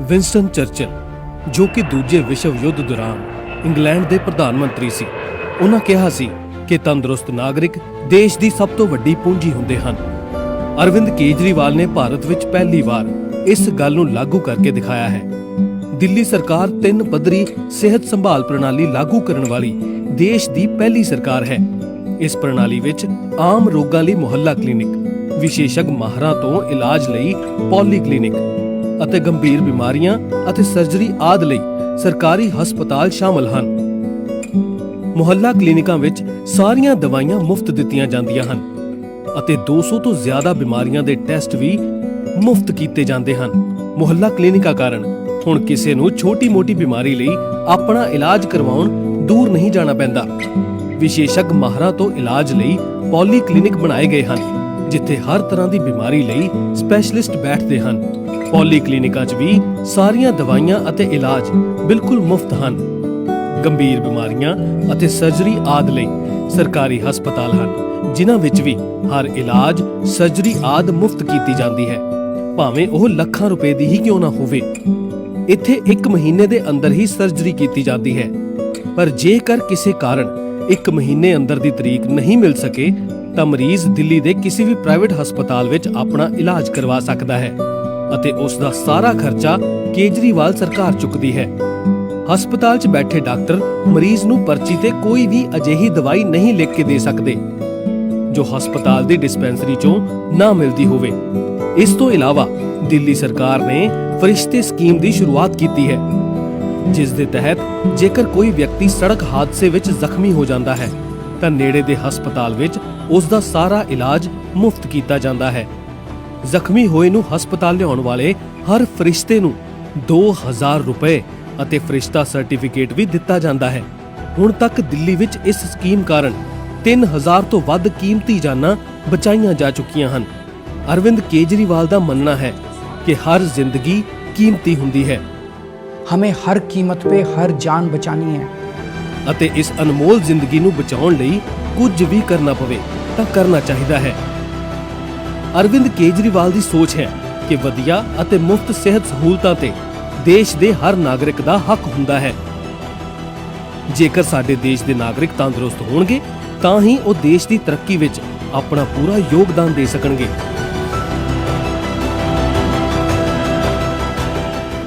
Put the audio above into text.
Winston Churchill, ਜੋ ਕਿ ਦੂਜੇ ਵਿਸ਼ਵ ਯੁੱਧ ਦੌਰਾਨ ਇੰਗਲੈਂਡ ਦੇ ਪ੍ਰਧਾਨ ਮੰਤਰੀ ਸੀ। ਉਹਨਾਂ ਕਿਹਾ ਸੀ ਕਿ ਤੰਦਰੁਸਤ ਨਾਗਰਿਕ ਦੇਸ਼ ਦੀ ਸਭ ਤੋਂ ਵੱਡੀ ਪੂੰਜੀ ਹੁੰਦੇ ਹਨ। ਅਰਵਿੰਦ ਕੇਜਰੀਵਾਲ ਨੇ ਭਾਰਤ ਵਿੱਚ ਪਹਿਲੀ ਵਾਰ ਇਸ ਗੱਲ ਨੂੰ ਲਾਗੂ ਕਰਕੇ ਦਿਖਾਇਆ ਹੈ। ਦਿੱਲੀ ਸਰਕਾਰ ਤਿੰਨ ਪੱਧਰੀ ਸਿਹਤ ਸੰਭਾਲ ਪ੍ਰਣਾਲੀ ਲਾਗੂ ਕਰਨ ਵਾਲੀ ਦੇਸ਼ ਦੀ ਪਹਿਲੀ ਸਰਕਾਰ ਹੈ। ਇਸ ਪ੍ਰਣਾਲੀ ਵਿੱਚ ਆਮ ਰੋਗਾਂ ਲਈ ਮੁਹੱਲਾ ਕਲੀਨਿਕ, ਵਿਸ਼ੇਸ਼ੱਗ ਮਾਹਰਾਂ ਤੋਂ ਇਲਾਜ ਲਈ ਪੋਲੀ ਕਲੀਨਿਕ ਅਤੇ ਗੰਭੀਰ ਬਿਮਾਰੀਆਂ ਅਤੇ ਸਰਜਰੀ ਆਦਿ ਲਈ ਸਰਕਾਰੀ ਹਸਪਤਾਲ ਸ਼ਾਮਲ ਹਨ। ਮੁਹੱਲਾ ਕਲੀਨਿਕਾਂ ਵਿੱਚ ਸਾਰੀਆਂ ਦਵਾਈਆਂ ਮੁਫਤ ਦਿੱਤੀਆਂ ਜਾਂਦੀਆਂ ਹਨ ਅਤੇ 200 ਤੋਂ ਜ਼ਿਆਦਾ ਬਿਮਾਰੀਆਂ ਦੇ ਟੈਸਟ ਵੀ ਮੁਫਤ ਕੀਤੇ ਜਾਂਦੇ ਹਨ। ਮੁਹੱਲਾ ਕਲੀਨਿਕਾਂ ਕਾਰਨ ਹੁਣ ਕਿਸੇ ਨੂੰ ਛੋਟੀ-ਮੋਟੀ ਬਿਮਾਰੀ ਲਈ ਆਪਣਾ ਇਲਾਜ ਕਰਵਾਉਣ ਦੂਰ ਨਹੀਂ ਜਾਣਾ ਪੈਂਦਾ। ਵਿਸ਼ੇਸ਼ਕ ਮਾਹਰਾਂ ਤੋਂ ਇਲਾਜ ਲਈ ਪੋਲੀ ਕਲੀਨਿਕ ਬਣਾਏ ਗਏ ਹਨ, ਜਿੱਥੇ ਹਰ ਤਰ੍ਹਾਂ ਦੀ ਬਿਮਾਰੀ ਲਈ ਸਪੈਸ਼ਲਿਸਟ ਬੈਠਦੇ ਹਨ। ਪੋਲੀ ਕਲੀਨਿਕਾਂ 'ਚ ਵੀ ਸਾਰੀਆਂ ਦਵਾਈਆਂ ਅਤੇ ਇਲਾਜ ਬਿਲਕੁਲ ਮੁਫਤ ਹਨ। ਗੰਭੀਰ ਬਿਮਾਰੀਆਂ ਅਤੇ ਸਰਜਰੀ ਆਦਿ ਲਈ ਸਰਕਾਰੀ ਹਸਪਤਾਲ ਹਨ, ਜਿਨ੍ਹਾਂ ਵਿੱਚ ਵੀ ਹਰ ਇਲਾਜ ਸਰਜਰੀ ਆਦਿ ਮੁਫਤ ਕੀਤੀ ਜਾਂਦੀ ਹੈ। ਭਾਵੇਂ ਉਹ ਲੱਖਾਂ ਰੁਪਏ ਦੀ ਹੀ ਕਿਉਂ ਨਾ ਹੋਵੇ। ਇੱਥੇ 1 ਮਹੀਨੇ ਦੇ ਅੰਦਰ ਹੀ ਸਰਜਰੀ ਕੀਤੀ ਜਾਂਦੀ ਹੈ। ਪਰ ਜੇਕਰ ਕਿਸੇ ਕਾਰਨ 1 ਮਹੀਨੇ ਅੰਦਰ ਦੀ ਤਰੀਕ ਨਹੀਂ ਮਿਲ ਸਕੇ, ਤਾਂ ਮਰੀਜ਼ ਦਿੱਲੀ ਦੇ ਕਿਸੇ ਵੀ ਪ੍ਰਾਈਵੇਟ ਹਸਪਤਾਲ ਵਿੱਚ ਆਪਣਾ ਇਲਾਜ ਕਰਵਾ ਸਕਦਾ ਹੈ। ਅਤੇ ਉਸ ਦਾ ਸਾਰਾ ਖਰਚਾ ਕੇਜਰੀਵਾਲ ਸਰਕਾਰ ਚੁੱਕਦੀ ਹੈ। ਹਸਪਤਾਲ 'ਚ ਬੈਠੇ ਡਾਕਟਰ ਮਰੀਜ਼ ਨੂੰ ਪਰਚੀ ਤੇ ਕੋਈ ਵੀ ਅਜਿਹੀ ਦਵਾਈ ਨਹੀਂ ਲਿਖ ਕੇ ਦੇ ਸਕਦੇ, ਜੋ ਹਸਪਤਾਲ ਦੀ ਡਿਸਪੈਂਸਰੀ 'ਚੋਂ ਨਾ ਮਿਲਦੀ ਹੋਵੇ। ਇਸ ਤੋਂ ਇਲਾਵਾ ਦਿੱਲੀ ਸਰਕਾਰ ਨੇ ਫਰਿਸ਼ਤੇ ਸਕੀਮ ਦੀ ਸ਼ੁਰੂਆਤ ਕੀਤੀ ਹੈ, ਜਿਸ ਦੇ ਤਹਿਤ ਜੇਕਰ ਕੋਈ ਵਿਅਕਤੀ ਸੜਕ ਹਾਦਸੇ ਵਿੱਚ ਜ਼ਖਮੀ ਹੋ ਜਾਂਦਾ ਹੈ, ਤਾਂ ਨੇੜੇ ਦੇ ਹਸਪਤਾਲ ਵਿੱਚ ਉਸ ਦਾ ਸਾਰਾ ਇਲਾਜ ਮੁਫਤ ਕੀਤਾ ਜਾਂਦਾ ਹੈ। ਜ਼ਖਮੀ ਹੋਏ ਨੂੰ ਹਸਪਤਾਲ ਲਿਆਉਣ ਵਾਲੇ ਹਰ ਫਰਿਸ਼ਤੇ ਨੂੰ 2000 ਰੁਪਏ ਅਤੇ ਫਰਿਸ਼ਤਾ ਸਰਟੀਫਿਕੇਟ ਵੀ ਦਿੱਤਾ ਜਾਂਦਾ ਹੈ। ਹੁਣ ਤੱਕ ਦਿੱਲੀ ਵਿੱਚ ਇਸ ਸਕੀਮ ਕਾਰਨ 3000 ਤੋਂ ਵੱਧ ਕੀਮਤੀ ਜਾਨਾਂ ਬਚਾਈਆਂ ਜਾ ਚੁੱਕੀਆਂ ਹਨ। ਅਰਵਿੰਦ ਕੇਜਰੀਵਾਲ ਦਾ ਮੰਨਣਾ ਹੈ ਕਿ ਹਰ ਜ਼ਿੰਦਗੀ ਕੀਮਤੀ ਹੁੰਦੀ ਹੈ। ਹਮੇ ਹਰ ਕੀਮਤ 'ਤੇ ਹਰ ਜਾਨ ਬਚਾਣੀ ਹੈ। ਅਤੇ ਇਸ ਅਨਮੋਲ ਜ਼ਿੰਦਗੀ ਨੂੰ ਬਚਾਉਣ ਲਈ ਕੁਝ ਵੀ ਕਰਨਾ ਪਵੇ ਤਾਂ ਕਰਨਾ ਚਾਹੀਦਾ ਹੈ। ਅਰਵਿੰਦ ਕੇਜਰੀਵਾਲ ਦੀ ਸੋਚ ਹੈ ਕਿ ਵਧੀਆ ਅਤੇ ਮੁਫਤ ਸਿਹਤ ਸਹੂਲਤਾਂ ਤੇ ਦੇਸ਼ ਦੇ ਹਰ ਨਾਗਰਿਕ ਦਾ ਹੱਕ ਹੁੰਦਾ ਹੈ। ਜੇਕਰ ਸਾਡੇ ਦੇਸ਼ ਦੇ ਨਾਗਰਿਕ ਤੰਦਰੁਸਤ ਹੋਣਗੇ, ਤਾਂ ਹੀ ਉਹ ਦੇਸ਼ ਦੀ ਤਰੱਕੀ ਵਿੱਚ ਆਪਣਾ ਪੂਰਾ ਯੋਗਦਾਨ ਦੇ ਸਕਣਗੇ।